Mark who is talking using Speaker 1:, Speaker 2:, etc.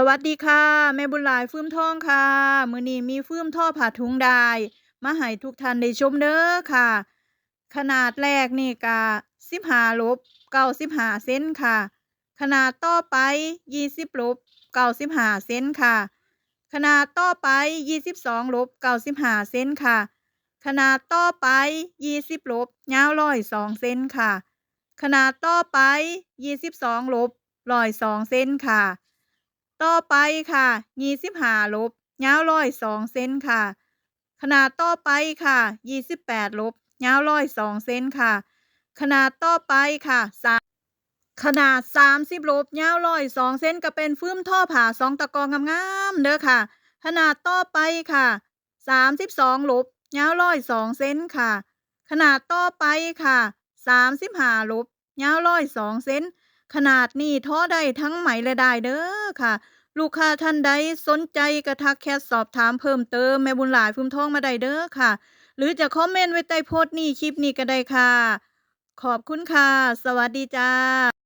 Speaker 1: สวัสดีค่ะ แม่บุญหลายฟื้มทองค่ะ มือนี้มีฟื้มท่อผ้าถุงดายมาให้ทุกท่านได้ชมเด้อค่ะ ขนาดแรกนี่ก็15ลบ95เซนค่ะ ขนาดต่อไป20ลบ95เซนค่ะ ขนาดต่อไป22ลบ95เซนค่ะ ขนาดต่อไป20ลบยาว102เซนค่ะ ขนาดต่อไป22ลบ102เซนค่ะ ต่อไปค่ะ25ลบยาว102เซนค่ะ ขนาดต่อไปค่ะ28ลบยาว102เซนค่ะ ขนาดต่อไปค่ะสาขนาด30ลบยาว102เซนก็เป็นฟื้มท่อผ่าสองตะกองงามๆเด้อค่ะ ขนาดต่อไปค่ะ32ลบยาว102เซนค่ะ ขนาดต่อไปค่ะ35ลบยาว102เซน ขนาดนี้ท้อได้ทั้งไหมและได้เด้อค่ะ ลูกค้าท่านใดสนใจกระทักแคสสอบถามเพิ่มเติมแม่บุญหลายพุ่มทองมาได้เด้อค่ะ หรือจะคอมเมนต์ไว้ใต้โพสต์นี้คลิปนี้ก็ได้ค่ะ ขอบคุณค่ะ สวัสดีจ้า